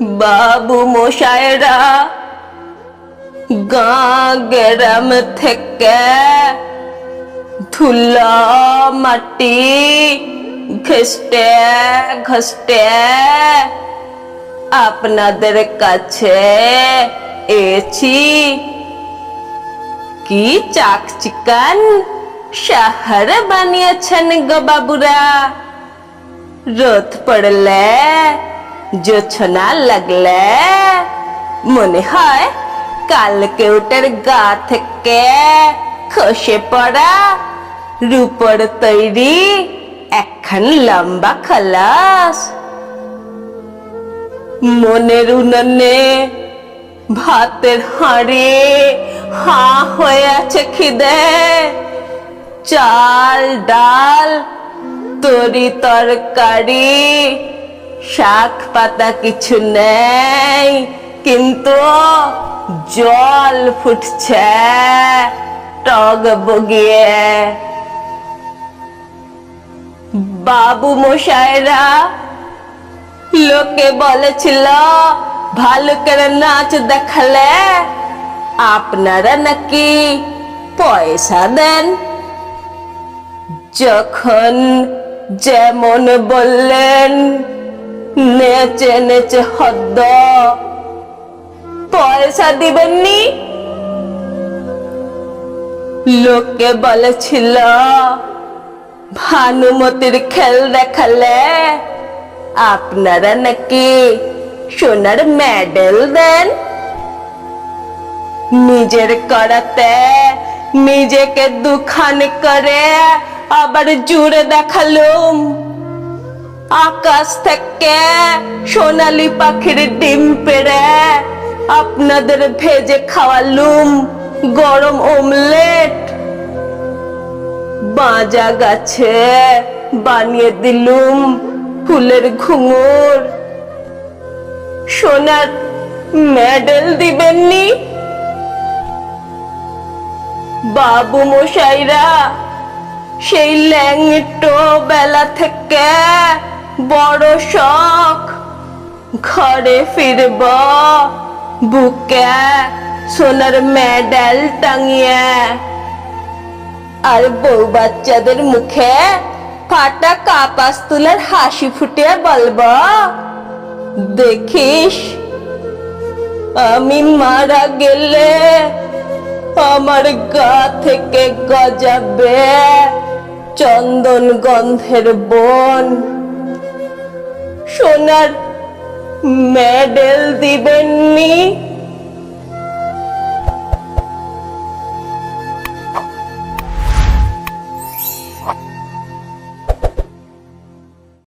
বাবু মশাইরা গাঁ গ্রাম থেকে ধুলা মাটি ঘষ্টে ঘষ্টে আপনাদের কাছে এছি। কি চাকচিকান শহর বানিয়েছেন গো বাবুরা, রোদ পড়লে জোছনা লাগলে মনে হয় কালকে ওটার গা থেকে খসে পড়া রূপর তৈরি একখান লম্বা খালাস মনের উনানে ভাতের হাঁড়ি হা হয়ে আছে খিদে চাল ডাল তরি তরকারি শাক পাতা কিছু নেই, কিন্তু জল ফুটছে টগ বগিয়ে। বাবু মশাইরা, লোকে বলেছিল ভালো করে নাচ দেখালে আপনারা নাকি পয়সা দেন। যখন যেমন বললেন নেচে নেচে হদ্দ। পয়সা দিবেননি? লোকে বলেছিল, ভানুমতির খেল দেখালে আপনারা নাকি সোনার মেডেল দেন? নিজের করাতে নিজেকে দুখান করে আবার জুড়ে দেখালুম। আকাশ থেকে সোনালি পাখির ডিম পেড়ে। আপনাদের ভেজে খাওয়ালুম গরম ওমলেট বাজা গাছে বানিয়ে দিলুম ফুলের ঘুঙুর। সোনার মেডেল দিবেননি? বাবু মশাইরা, সেই ল্যাংটো বেলা থেকে বড় শখ। ঘরে ফিরব, বুকে সোনার মেডেল টাঙিয়ে। আর বউ বাচ্চাদের মুখে ফাটা কাপাস তুলার হাসি ফুটিয়ে বলব, দেখিস, আমি মারা গেলে আমার গা থেকে গজাবে চন্দন গন্ধের বন। সোনার মেডেল দিবেননি